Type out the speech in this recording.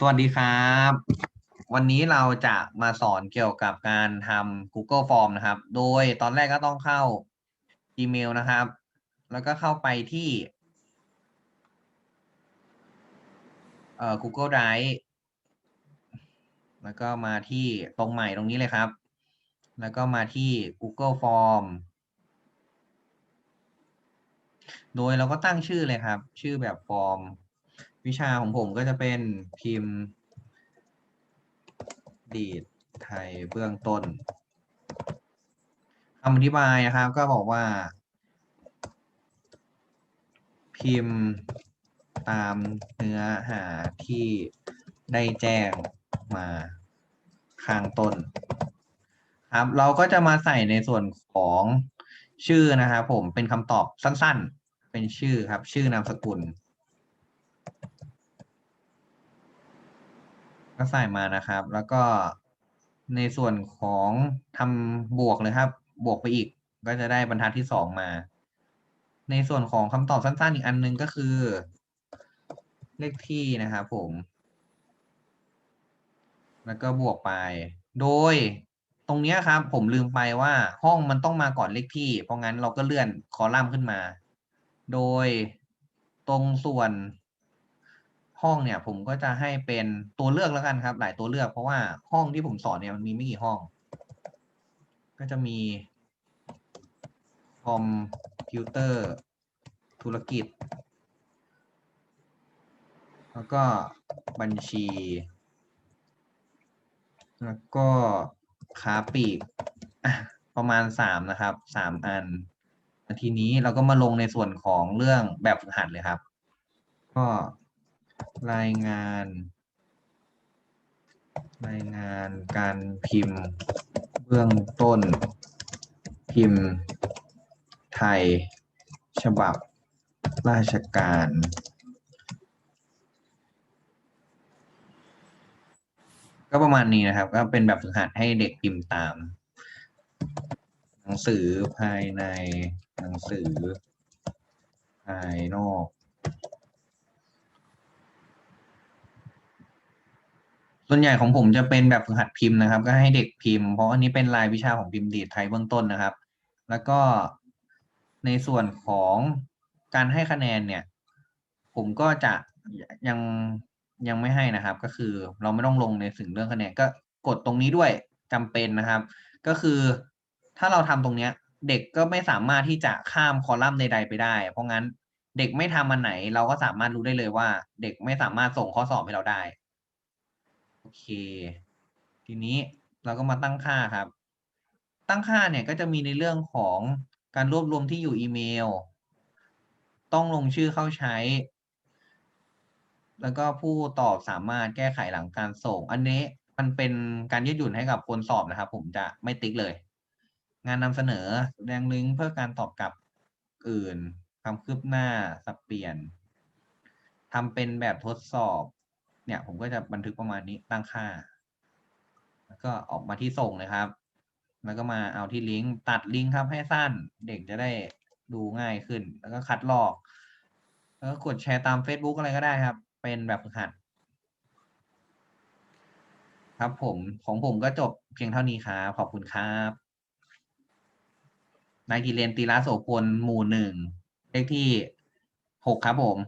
สวัสดีครับ วันนี้เราจะมาสอนเกี่ยวกับการทำ Google Form นะครับ โดยตอนแรกก็ต้องเข้าอีเมลนะครับ แล้วก็เข้าไปที่เอ่อ Google Drive แล้วก็มาที่ตรงใหม่ตรงนี้เลยครับ แล้วก็มาที่ Google Form โดยเราก็ตั้งชื่อเลยครับ ชื่อแบบฟอร์ม วิชาของผมก็จะเป็นพิมพ์ ดีดไทยเบื้องต้นคำอธิบายนะครับก็บอกว่า พิมพ์ตามเนื้อหาที่ได้แจ้งมาข้างต้น ครับ เราก็จะมาใส่ในส่วนของชื่อนะครับผมเป็นคำตอบสั้นๆ เป็นชื่อครับ ชื่อนามสกุล ก็ใส่มานะครับ แล้วก็ในส่วนของทำบวกเลยครับ บวกไปอีก ก็จะได้บรรทัดที่สองมา ในส่วนของคำตอบสั้นๆอีกอันหนึงก็คือ เลขที่นะครับผม แล้วก็บวกไป โดยตรงเนี้ยครับ ผมลืมไปว่าห้องมันต้องมาก่อนเลขที่ เพราะงั้นเราก็เลื่อนคอลัมน์ขึ้นมา โดยตรงส่วน ห้องเนี่ยผมก็จะให้เป็นตัวเลือกแล้วกันครับ หลายตัวเลือกเพราะว่าห้องที่ผมสอนเนี่ยมันมีไม่กี่ห้อง ก็จะมีคอมพิวเตอร์ ธุรกิจ แล้วก็บัญชี แล้วก็ค้าปลีกประมาณสามนะครับสามอัน ทีนี้เราก็มาลงในส่วนของเรื่องแบบฝึกหัดเลยครับ ก็ รายงาน รายงานการพิมพ์ เบื้องต้น พิมพ์ ไทย ฉบับ ราชการ ก็ประมาณนี้นะครับ ก็เป็นแบบฝึกหัดให้เด็กพิมพ์ตาม หนังสือภายในหนังสือภายนอก ส่วนใหญ่ของผมจะเป็นแบบฝึกหัดพิมพ์นะครับ ก็ให้เด็กพิมพ์เพราะอันนี้เป็นรายวิชาของพิมพ์ดีดไทยเบื้องต้นนะครับ แล้วก็ในส่วนของการให้คะแนนเนี่ย ผมก็จะยังยังไม่ให้นะครับ ก็คือเราไม่ต้องลงในสิ่งเรื่องคะแนนก็กดตรงนี้ด้วยจำเป็นนะครับ ก็คือถ้าเราทำตรงเนี้ย เด็กก็ไม่สามารถที่จะข้ามคอลัมน์ใด ๆ ไปได้ เพราะงั้นเด็กไม่ทำอันไหน เราก็สามารถรู้ได้เลยว่า เด็กไม่สามารถส่งข้อสอบให้เราได้ อเค ทีนี้เราก็มาตั้งค่าครับ ตั้งค่าเนี่ยก็จะมีในเรื่องของการรวบรวมที่อยู่อีเมล ต้องลงชื่อเข้าใช้ แล้วก็ผู้ตอบสามารถแก้ไขหลังการส่ง อันนี้มันเป็นการยืดหยุ่นให้กับคนสอบนะครับ ผมจะไม่ติ๊กเลย งานนำเสนอแสดงลิงก์เพื่อการตอบกลับอื่นความคืบหน้าสับเปลี่ยนทำเป็นแบบทดสอบ เนี่ยผมก็จะบันทึกประมาณนี้ตั้งค่า แล้วก็ออกมาที่ส่งเลยครับ แล้วก็มาเอาที่ลิงก์ตัดลิงก์ครับให้สั้น เด็กจะได้ดูง่ายขึ้น แล้วก็คัดลอก แล้วก็กดแชร์ตาม Facebook อะไรก็ได้ครับ เป็นแบบฝึกหัด ครับผมของผมก็จบเพียงเท่านี้ครับขอบคุณครับนายกิเลนตีละโสพลหมู่หนึ่งเลขที่หกครับผม